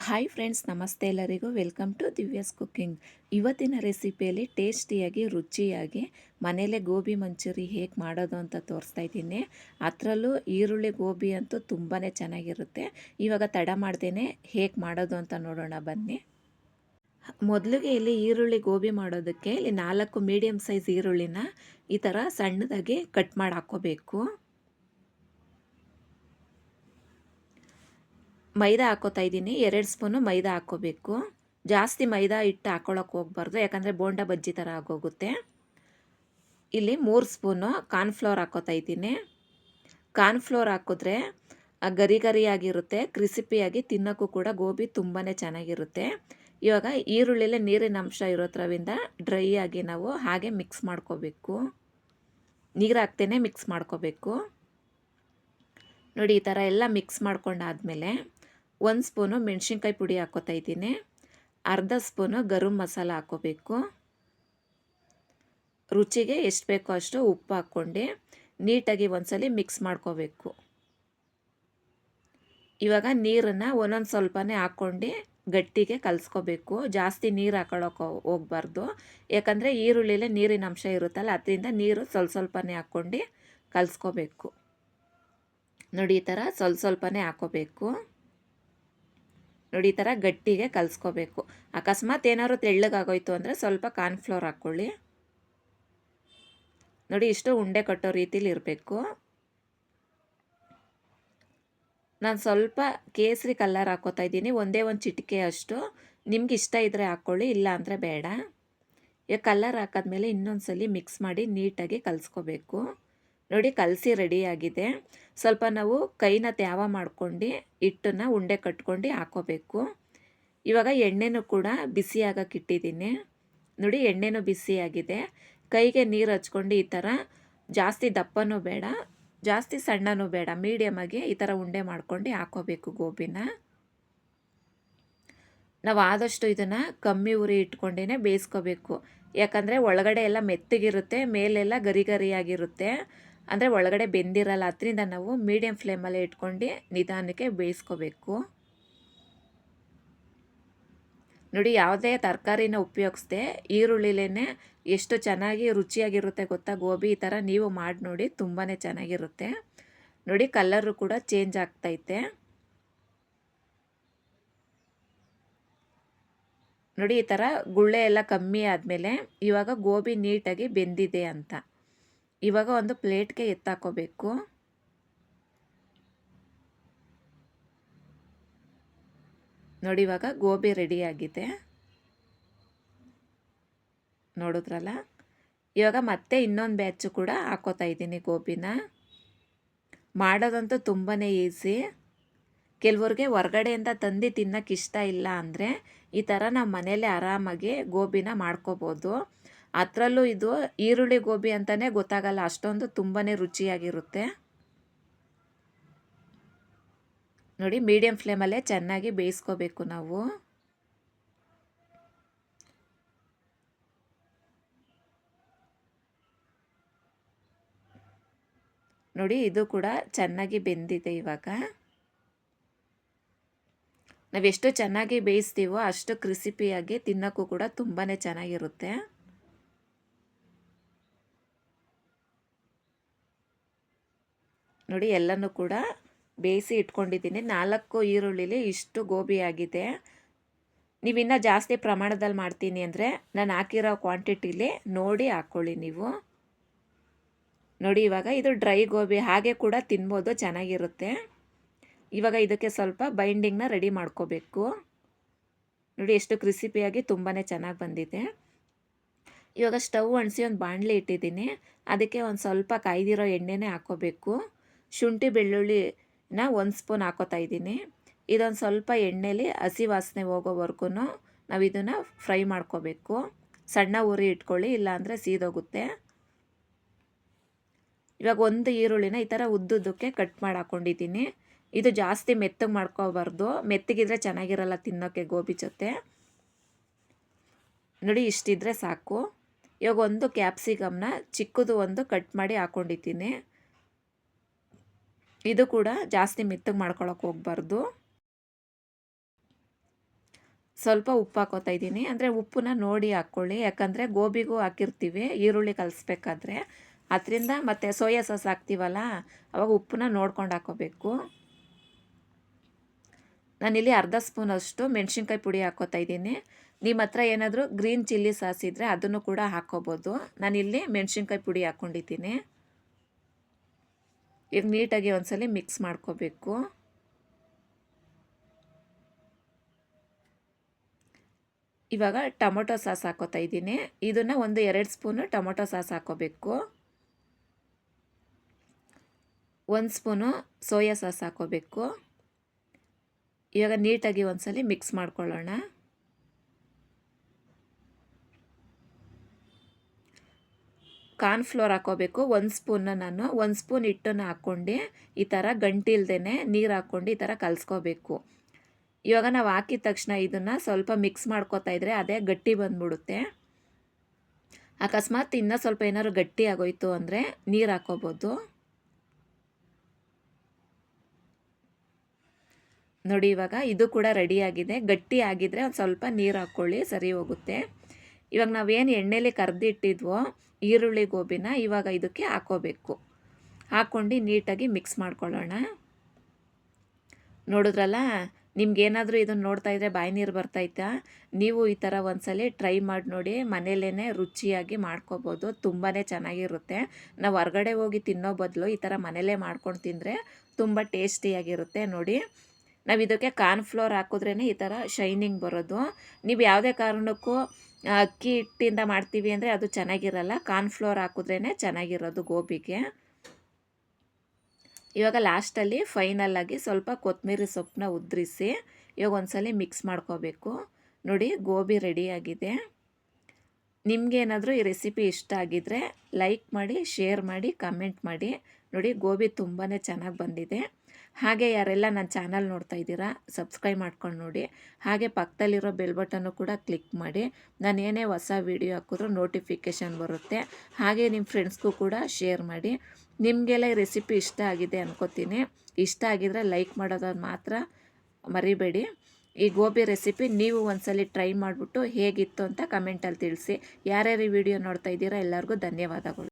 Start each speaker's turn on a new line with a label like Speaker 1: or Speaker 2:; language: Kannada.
Speaker 1: ಹಾಯ್ ಫ್ರೆಂಡ್ಸ್ ನಮಸ್ತೆ ಎಲ್ಲರಿಗೂ. ವೆಲ್ಕಮ್ ಟು ದಿವ್ಯಾಸ್ ಕುಕ್ಕಿಂಗ್ ಇವತ್ತಿನ ರೆಸಿಪಿಯಲ್ಲಿ ಟೇಸ್ಟಿಯಾಗಿ ರುಚಿಯಾಗಿ ಮನೆಯಲ್ಲೇ ಗೋಬಿ ಮಂಚೂರಿ ಹೇಗೆ ಮಾಡೋದು ಅಂತ ತೋರಿಸ್ತಾ ಇದ್ದೀನಿ. ಅದರಲ್ಲೂ ಈರುಳ್ಳಿ, ಗೋಬಿ ಅಂತೂ ತುಂಬಾ ಚೆನ್ನಾಗಿರುತ್ತೆ. ಇವಾಗ ತಡ ಮಾಡ್ದೇನೆ ಹೇಗೆ ಮಾಡೋದು ಅಂತ ನೋಡೋಣ, ಬನ್ನಿ. ಮೊದಲಿಗೆ ಇಲ್ಲಿ ಈರುಳ್ಳಿ, ಗೋಬಿ ಮಾಡೋದಕ್ಕೆ ಇಲ್ಲಿ ನಾಲ್ಕು ಮೀಡಿಯಮ್ ಸೈಜ್ ಈರುಳ್ಳಿನ ಈ ಥರ ಸಣ್ಣದಾಗಿ ಕಟ್ ಮಾಡಿ ಹಾಕ್ಕೋಬೇಕು. ಮೈದಾ ಹಾಕೋತಾ ಇದ್ದೀನಿ. ಎರಡು ಸ್ಪೂನು ಮೈದಾ ಹಾಕೋಬೇಕು. ಜಾಸ್ತಿ ಮೈದಾ ಹಿಟ್ಟು ಹಾಕ್ಕೊಳಕ್ಕೆ ಹೋಗ್ಬಾರ್ದು. ಯಾಕಂದರೆ ಬೋಂಡ ಬಜ್ಜಿ ಥರ ಆಗೋಗುತ್ತೆ. ಇಲ್ಲಿ ಮೂರು ಸ್ಪೂನು ಕಾರ್ನ್ಫ್ಲೋರ್ ಹಾಕೋತಾ ಇದ್ದೀನಿ. ಕಾರ್ನ್ಫ್ಲೋರ್ ಹಾಕಿದ್ರೆ ಗರಿ ಗರಿಯಾಗಿರುತ್ತೆ. ಕ್ರಿಸಿಪಿಯಾಗಿ ತಿನ್ನೋಕ್ಕೂ ಕೂಡ ಗೋಬಿ ತುಂಬಾ ಚೆನ್ನಾಗಿರುತ್ತೆ. ಇವಾಗ ಈರುಳ್ಳಿಲೆ ನೀರಿನ ಅಂಶ ಇರೋದ್ರವಿಂದ ಡ್ರೈ ಆಗಿ ನಾವು ಹಾಗೆ ಮಿಕ್ಸ್ ಮಾಡ್ಕೋಬೇಕು. ನೀರು ಹಾಕ್ತೇನೆ ಮಿಕ್ಸ್ ಮಾಡ್ಕೋಬೇಕು. ನೋಡಿ, ಈ ಥರ ಎಲ್ಲ ಮಿಕ್ಸ್ ಮಾಡ್ಕೊಂಡಾದಮೇಲೆ ಒಂದು ಸ್ಪೂನು ಮೆಣಸಿನ್ಕಾಯಿ ಪುಡಿ ಹಾಕ್ಕೋತಾ ಇದ್ದೀನಿ. ಅರ್ಧ ಸ್ಪೂನು ಗರಂ ಮಸಾಲ ಹಾಕ್ಕೋಬೇಕು ರುಚಿಗೆ ಎಷ್ಟು ಬೇಕೋ ಅಷ್ಟು ಉಪ್ಪು ಹಾಕ್ಕೊಂಡು ನೀಟಾಗಿ ಒಂದ್ಸಲಿ ಮಿಕ್ಸ್ ಮಾಡ್ಕೋಬೇಕು. ಇವಾಗ ನೀರನ್ನು ಒಂದೊಂದು ಸ್ವಲ್ಪನೇ ಹಾಕ್ಕೊಂಡು ಗಟ್ಟಿಗೆ ಕಲಿಸ್ಕೋಬೇಕು. ಜಾಸ್ತಿ ನೀರು ಹಾಕೊಳ್ಳೋಕೆ ಹೋಗ್ಬಾರ್ದು. ಯಾಕಂದರೆ ಈರುಳ್ಳಿಲೇ ನೀರಿನ ಅಂಶ ಇರುತ್ತಲ್ಲ, ಅದರಿಂದ ನೀರು ಸ್ವಲ್ಪ ಸ್ವಲ್ಪನೇ ಹಾಕ್ಕೊಂಡು ಕಲಿಸ್ಕೋಬೇಕು. ನೋಡಿ ಈ ಥರ ಸ್ವಲ್ಪ ಸ್ವಲ್ಪನೇ ಹಾಕೋಬೇಕು. ನೋಡಿ, ಈ ಥರ ಗಟ್ಟಿಗೆ ಕಲಿಸ್ಕೋಬೇಕು. ಅಕಸ್ಮಾತ್ ಏನಾದ್ರು ತೆಳ್ಳಗಾಗೋಯ್ತು ಅಂದರೆ ಸ್ವಲ್ಪ ಕಾರ್ನ್ಫ್ಲೋರ್ ಹಾಕ್ಕೊಳ್ಳಿ. ನೋಡಿ, ಇಷ್ಟು ಉಂಡೆ ಕಟ್ಟೋ ರೀತಿಲಿ ಇರಬೇಕು. ನಾನು ಸ್ವಲ್ಪ ಕೇಸರಿ ಕಲ್ಲರ್ ಹಾಕೋತಾ ಇದ್ದೀನಿ, ಒಂದೇ ಒಂದು ಚಿಟಿಕೆ ಅಷ್ಟು. ನಿಮ್ಗೆ ಇಷ್ಟ ಇದ್ದರೆ ಹಾಕ್ಕೊಳ್ಳಿ, ಇಲ್ಲ ಅಂದರೆ ಬೇಡ. ಈಗ ಕಲ್ಲರ್ ಹಾಕಿದ್ಮೇಲೆ ಇನ್ನೊಂದು ಸಲ ಮಿಕ್ಸ್ ಮಾಡಿ ನೀಟಾಗಿ ಕಲಿಸ್ಕೋಬೇಕು. ನೋಡಿ ಕಲಸಿ ರೆಡಿಯಾಗಿದೆ ಸ್ವಲ್ಪ ನಾವು ಕೈನ ತ್ಯಾವ ಮಾಡ್ಕೊಂಡು ಹಿಟ್ಟನ್ನು ಉಂಡೆ ಕಟ್ಕೊಂಡು ಹಾಕೋಬೇಕು. ಇವಾಗ ಎಣ್ಣೆನೂ ಕೂಡ ಬಿಸಿ ಆಗಕ್ಕೆ ಇಟ್ಟಿದ್ದೀನಿ. ನೋಡಿ ಎಣ್ಣೆನೂ ಬಿಸಿಯಾಗಿದೆ. ಕೈಗೆ ನೀರು ಹಚ್ಕೊಂಡು ಈ ಥರ ಜಾಸ್ತಿ ದಪ್ಪನೂ ಬೇಡ, ಜಾಸ್ತಿ ಸಣ್ಣನೂ ಬೇಡ ಮೀಡಿಯಮಾಗಿ ಈ ಥರ ಉಂಡೆ ಮಾಡ್ಕೊಂಡು ಹಾಕೋಬೇಕು ಗೋಬಿನ. ನಾವು ಆದಷ್ಟು ಇದನ್ನು ಕಮ್ಮಿ ಉರಿ ಇಟ್ಕೊಂಡೇ ಬೇಯಿಸ್ಕೋಬೇಕು. ಯಾಕಂದರೆ ಒಳಗಡೆ ಎಲ್ಲ ಮೆತ್ತಗಿರುತ್ತೆ, ಮೇಲೆಲ್ಲ ಗರಿ ಗರಿಯಾಗಿರುತ್ತೆ. ಅಂದರೆ ಒಳಗಡೆ ಬೆಂದಿರಲ್ಲ, ಅದರಿಂದ ನಾವು ಮೀಡಿಯಮ್ ಫ್ಲೇಮಲ್ಲಿ ಇಟ್ಕೊಂಡು ನಿಧಾನಕ್ಕೆ ಬೇಯಿಸ್ಕೋಬೇಕು. ನೋಡಿ, ಯಾವುದೇ ತರಕಾರಿನ ಉಪಯೋಗಿಸ್ದೆ ಈರುಳ್ಳಿಲೇ ಎಷ್ಟು ಚೆನ್ನಾಗಿ ರುಚಿಯಾಗಿರುತ್ತೆ ಗೊತ್ತಾ? ಗೋಬಿ ಈ ಥರ ನೀವು ಮಾಡಿ ನೋಡಿ ತುಂಬಾ ಚೆನ್ನಾಗಿರುತ್ತೆ. ನೋಡಿ ಕಲ್ಲರು ಕೂಡ ಚೇಂಜ್ ಆಗ್ತೈತೆ. ನೋಡಿ, ಈ ಥರ ಗುಳ್ಳೆ ಎಲ್ಲ ಕಮ್ಮಿ ಆದಮೇಲೆ ಇವಾಗ ಗೋಬಿ ನೀಟಾಗಿ ಬೆಂದಿದೆ ಅಂತ. ಇವಾಗ ಒಂದು ಪ್ಲೇಟ್ಗೆ ಎತ್ತಾಕೋಬೇಕು. ನೋಡಿ ಇವಾಗ ಗೋಬಿ ರೆಡಿಯಾಗಿದೆ ನೋಡಿದ್ರಲ್ಲ? ಇವಾಗ ಮತ್ತೆ ಇನ್ನೊಂದು ಬ್ಯಾಚು ಕೂಡ ಹಾಕೋತಾ ಇದ್ದೀನಿ ಗೋಬಿನ. ಮಾಡೋದಂತೂ ತುಂಬಾ ಈಸಿ. ಕೆಲವ್ರಿಗೆ ಹೊರ್ಗಡೆಯಿಂದ ತಂದು ತಿನ್ನೋಕ್ಕೆ ಇಷ್ಟ ಇಲ್ಲ ಅಂದರೆ ಈ ಥರ ನಾವು ಮನೇಲೆ ಆರಾಮಾಗಿ ಗೋಬಿನ ಮಾಡ್ಕೋಬೋದು. ಅದರಲ್ಲೂ ಇದು ಈರುಳ್ಳಿ ಗೋಬಿ ಅಂತಲೇ ಗೊತ್ತಾಗಲ್ಲ, ಅಷ್ಟೊಂದು ತುಂಬಾ ರುಚಿಯಾಗಿರುತ್ತೆ. ನೋಡಿ ಮೀಡಿಯಂ ಫ್ಲೇಮಲ್ಲೇ ಚೆನ್ನಾಗಿ ಬೇಯಿಸ್ಕೋಬೇಕು ನಾವು. ನೋಡಿ, ಇದು ಕೂಡ ಚೆನ್ನಾಗಿ ಬೆಂದಿದೆ ಇವಾಗ. ನಾವೆಷ್ಟು ಚೆನ್ನಾಗಿ ಬೇಯಿಸ್ತೀವೋ ಅಷ್ಟು ಕ್ರಿಸಿಪಿಯಾಗಿ ತಿನ್ನೋಕ್ಕೂ ಕೂಡ ತುಂಬಾ ಚೆನ್ನಾಗಿರುತ್ತೆ. ನೋಡಿ, ಎಲ್ಲನೂ ಕೂಡ ಬೇಯಿಸಿ ಇಟ್ಕೊಂಡಿದ್ದೀನಿ. ನಾಲ್ಕು ಈರುಳ್ಳಿಲಿ ಇಷ್ಟು ಗೋಬಿ ಆಗಿದೆ. ನೀವಿನ್ನ ಜಾಸ್ತಿ ಪ್ರಮಾಣದಲ್ಲಿ ಮಾಡ್ತೀನಿ ಅಂದರೆ ನಾನು ಹಾಕಿರೋ ಕ್ವಾಂಟಿಟಿಲಿ ನೋಡಿ ಹಾಕ್ಕೊಳ್ಳಿ ನೀವು. ನೋಡಿ, ಇವಾಗ ಇದು ಡ್ರೈ ಗೋಬಿ, ಹಾಗೆ ಕೂಡ ತಿನ್ಬೋದು, ಚೆನ್ನಾಗಿರುತ್ತೆ. ಇವಾಗ ಇದಕ್ಕೆ ಸ್ವಲ್ಪ ಬೈಂಡಿಂಗ್ನ ರೆಡಿ ಮಾಡ್ಕೋಬೇಕು. ನೋಡಿ, ಎಷ್ಟು ಕ್ರಿಸಿಪಿಯಾಗಿ ತುಂಬಾ ಚೆನ್ನಾಗಿ ಬಂದಿದೆ. ಇವಾಗ ಸ್ಟವ್ ಅಣಿಸಿ ಒಂದು ಬಾಣಲಿ ಇಟ್ಟಿದ್ದೀನಿ. ಅದಕ್ಕೆ ಒಂದು ಸ್ವಲ್ಪ ಕಾಯ್ದಿರೋ ಎಣ್ಣೆನೇ ಹಾಕ್ಕೋಬೇಕು ಶುಂಠಿ ಬೆಳ್ಳುಳ್ಳಿನ ಒಂದು ಸ್ಪೂನ್ ಹಾಕೋತಾ ಇದ್ದೀನಿ. ಇದೊಂದು ಸ್ವಲ್ಪ ಎಣ್ಣೆಲಿ ಹಸಿ ವಾಸನೆ ಹೋಗೋವರೆಗೂ ನಾವು ಇದನ್ನು ಫ್ರೈ ಮಾಡ್ಕೋಬೇಕು. ಸಣ್ಣ ಉರಿ ಇಟ್ಕೊಳ್ಳಿ, ಇಲ್ಲಾಂದರೆ ಸೀದೋಗುತ್ತೆ. ಇವಾಗ ಒಂದು ಈರುಳ್ಳಿನ ಈ ಥರ ಉದ್ದುದ್ದಕ್ಕೆ ಕಟ್ ಮಾಡಿ ಹಾಕ್ಕೊಂಡಿದ್ದೀನಿ ಇದು ಜಾಸ್ತಿ ಮೆತ್ತಗೆ ಮಾಡ್ಕೋಬಾರ್ದು. ಮೆತ್ತಗಿದ್ರೆ ಚೆನ್ನಾಗಿರಲ್ಲ ತಿನ್ನೋಕ್ಕೆ ಗೋಬಿ ಜೊತೆ. ನೋಡಿ, ಇಷ್ಟಿದ್ರೆ ಸಾಕು. ಇವಾಗ ಒಂದು ಕ್ಯಾಪ್ಸಿಕಮ್ನ ಚಿಕ್ಕದು ಒಂದು ಕಟ್ ಮಾಡಿ ಹಾಕ್ಕೊಂಡಿದ್ದೀನಿ ಇದು ಕೂಡ ಜಾಸ್ತಿ ಮೆತ್ತಗೆ ಮಾಡ್ಕೊಳಕ್ಕೆ ಹೋಗ್ಬಾರ್ದು. ಸ್ವಲ್ಪ ಉಪ್ಪು ಹಾಕೋತಾ ಇದ್ದೀನಿ. ಅಂದರೆ ಉಪ್ಪನ್ನ ನೋಡಿ ಹಾಕ್ಕೊಳ್ಳಿ ಯಾಕಂದರೆ ಗೋಬಿಗೂ ಹಾಕಿರ್ತೀವಿ. ಈರುಳ್ಳಿ ಕಲಿಸ್ಬೇಕಾದ್ರೆ. ಅದರಿಂದ ಮತ್ತು ಸೋಯಾ ಸಾಸ್ ಹಾಕ್ತೀವಲ್ಲ, ಅವಾಗ ಉಪ್ಪನ್ನ ನೋಡ್ಕೊಂಡು ಹಾಕೋಬೇಕು. ನಾನಿಲ್ಲಿ ಅರ್ಧ ಸ್ಪೂನಷ್ಟು ಮೆಣಸಿನ್ಕಾಯಿ ಪುಡಿ ಹಾಕೋತಾ ಇದ್ದೀನಿ. ನಿಮ್ಮ ಹತ್ರ ಏನಾದರೂ ಗ್ರೀನ್ ಚಿಲ್ಲಿ ಸಾಸ್ ಇದ್ದರೆ ಅದನ್ನು ಕೂಡ ಹಾಕ್ಕೋಬೋದು ನಾನಿಲ್ಲಿ ಮೆಣಸಿನ್ಕಾಯಿ ಪುಡಿ ಹಾಕ್ಕೊಂಡಿದ್ದೀನಿ ಈಗ ನೀಟಾಗಿ ಒಂದ್ಸಲಿ ಮಿಕ್ಸ್ ಮಾಡ್ಕೋಬೇಕು. ಇವಾಗ ಟೊಮೊಟೊ ಸಾಸ್ ಹಾಕೋತಾ ಇದ್ದೀನಿ. ಇದನ್ನು ಒಂದು ಎರಡು ಸ್ಪೂನು ಟೊಮೊಟೊ ಸಾಸ್ ಹಾಕೋಬೇಕು. ಒಂದು ಸ್ಪೂನು ಸೋಯಾ ಸಾಸ್ ಹಾಕೋಬೇಕು. ಇವಾಗ ನೀಟಾಗಿ ಒಂದ್ಸಲಿ ಮಿಕ್ಸ್ ಮಾಡ್ಕೊಳ್ಳೋಣ. ಕಾರ್ನ್ಫ್ಲೋರ್ ಹಾಕೋಬೇಕು. ಒಂದು ಸ್ಪೂನ್ನ ನಾನು. ಒಂದು ಸ್ಪೂನ್ ಹಿಟ್ಟನ್ನು ಹಾಕ್ಕೊಂಡು. ಈ ಥರ ಗಂಟಿಲ್ದೇ ನೀರು ಹಾಕ್ಕೊಂಡು ಈ ಥರ ಕಲಸ್ಕೋಬೇಕು. ಇವಾಗ ನಾವು ಹಾಕಿದ ತಕ್ಷಣ ಇದನ್ನು ಸ್ವಲ್ಪ ಮಿಕ್ಸ್ ಮಾಡ್ಕೋತಾ ಇದ್ದರೆ ಅದೇ ಗಟ್ಟಿ ಬಂದ್ಬಿಡುತ್ತೆ. ಅಕಸ್ಮಾತ್ ಇನ್ನೂ ಸ್ವಲ್ಪ ಏನಾದ್ರು ಗಟ್ಟಿ ಆಗೋಯ್ತು ಅಂದರೆ ನೀರು ಹಾಕೋಬೋದು. ನೋಡಿ ಇವಾಗ ಇದು ಕೂಡ ರೆಡಿಯಾಗಿದೆ ಗಟ್ಟಿ ಆಗಿದ್ರೆ ಒಂದು ಸ್ವಲ್ಪ ನೀರು ಹಾಕ್ಕೊಳ್ಳಿ ಸರಿ ಹೋಗುತ್ತೆ. ಇವಾಗ ನಾವೇನು ಎಣ್ಣೆಲಿ ಕರೆದಿಟ್ಟಿದ್ವೋ ಈರುಳ್ಳಿ ಗೋಬಿನ ಇವಾಗ ಇದಕ್ಕೆ ಹಾಕೋಬೇಕು. ಹಾಕ್ಕೊಂಡು ನೀಟಾಗಿ ಮಿಕ್ಸ್ ಮಾಡ್ಕೊಳ್ಳೋಣ. ನೋಡಿದ್ರಲ್ಲ, ನಿಮ್ಗೇನಾದರೂ ಇದನ್ನು ನೋಡ್ತಾ ಇದ್ರೆ ಬಾಯಿ ನೀರು ಬರ್ತೈತಾ ನೀವು ಈ ಥರ ಒಂದ್ಸಲಿ ಟ್ರೈ ಮಾಡಿ ನೋಡಿ ಮನೇಲೇ ರುಚಿಯಾಗಿ ಮಾಡ್ಕೋಬೋದು ತುಂಬಾ ಚೆನ್ನಾಗಿರುತ್ತೆ. ನಾವು ಹೊರ್ಗಡೆ ಹೋಗಿ ತಿನ್ನೋ ಬದಲು ಈ ಥರ ಮನೇಲೇ ಮಾಡ್ಕೊಂಡು ತಿಂದರೆ ತುಂಬ ಟೇಸ್ಟಿಯಾಗಿರುತ್ತೆ ನೋಡಿ. ನಾವು ಇದಕ್ಕೆ ಕಾರ್ನ್ಫ್ಲೋರ್ ಹಾಕಿದ್ರೇ ಈ ಥರ ಶೈನಿಂಗ್ ಬರೋದು. ನೀವು ಯಾವುದೇ ಕಾರಣಕ್ಕೂ ಅಕ್ಕಿ ಹಿಟ್ಟಿಂದ ಮಾಡ್ತೀವಿ ಅಂದರೆ ಅದು ಚೆನ್ನಾಗಿರಲ್ಲ. ಕಾರ್ನ್ಫ್ಲೋರ್ ಹಾಕಿದ್ರೇ ಚೆನ್ನಾಗಿರೋದು ಗೋಬಿಗೆ. ಇವಾಗ ಲಾಸ್ಟಲ್ಲಿ ಫೈನಲ್ಲಾಗಿ ಸ್ವಲ್ಪ ಕೊತ್ತಂಬರಿ ಸೊಪ್ಪನ್ನ ಉದ್ರಿಸಿ ಇವಾಗ ಒಂದ್ಸಲಿ ಮಿಕ್ಸ್ ಮಾಡ್ಕೋಬೇಕು. ನೋಡಿ ಗೋಬಿ ರೆಡಿಯಾಗಿದೆ ನಿಮಗೇನಾದರೂ ಈ ರೆಸಿಪಿ ಇಷ್ಟ ಆಗಿದ್ದರೆ ಲೈಕ್ ಮಾಡಿ ಶೇರ್ ಮಾಡಿ ಕಮೆಂಟ್ ಮಾಡಿ. ನೋಡಿ ಗೋಬಿ ತುಂಬಾ ಚೆನ್ನಾಗಿ ಬಂದಿದೆ. ಹಾಗೆ ಯಾರೆಲ್ಲ ನನ್ನ ಚಾನಲ್ ನೋಡ್ತಾ ಇದ್ದೀರಾ ಸಬ್ಸ್ಕ್ರೈಬ್ ಮಾಡ್ಕೊಂಡು ನೋಡಿ. ಹಾಗೆ ಪಕ್ಕದಲ್ಲಿರೋ ಬೆಲ್ ಬಟನ್ನು ಕೂಡ ಕ್ಲಿಕ್ ಮಾಡಿ. ನಾನು ಏನೇ ಹೊಸ ವೀಡಿಯೋ ಹಾಕಿದ್ರೂ ನೋಟಿಫಿಕೇಷನ್ ಬರುತ್ತೆ. ಹಾಗೆ ನಿಮ್ಮ ಫ್ರೆಂಡ್ಸ್ಗೂ ಕೂಡ ಶೇರ್ ಮಾಡಿ. ನಿಮಗೆಲ್ಲ ಈ ರೆಸಿಪಿ ಇಷ್ಟ ಆಗಿದೆ ಅನ್ಕೋತೀನಿ. ಇಷ್ಟ ಆಗಿದ್ರೆ ಲೈಕ್ ಮಾಡೋದನ್ನು ಮಾತ್ರ ಮರಿಬೇಡಿ. ಈ ಗೋಬಿ ರೆಸಿಪಿ ನೀವು ಒಂದ್ಸಲಿ ಟ್ರೈ ಮಾಡಿಬಿಟ್ಟು ಹೇಗಿತ್ತು ಅಂತ ಕಮೆಂಟಲ್ಲಿ ತಿಳಿಸಿ. ಯಾರ್ಯಾರು ಈ ವಿಡಿಯೋ ನೋಡ್ತಾ ಇದ್ದೀರಾ ಎಲ್ಲರಿಗೂ ಧನ್ಯವಾದಗಳು.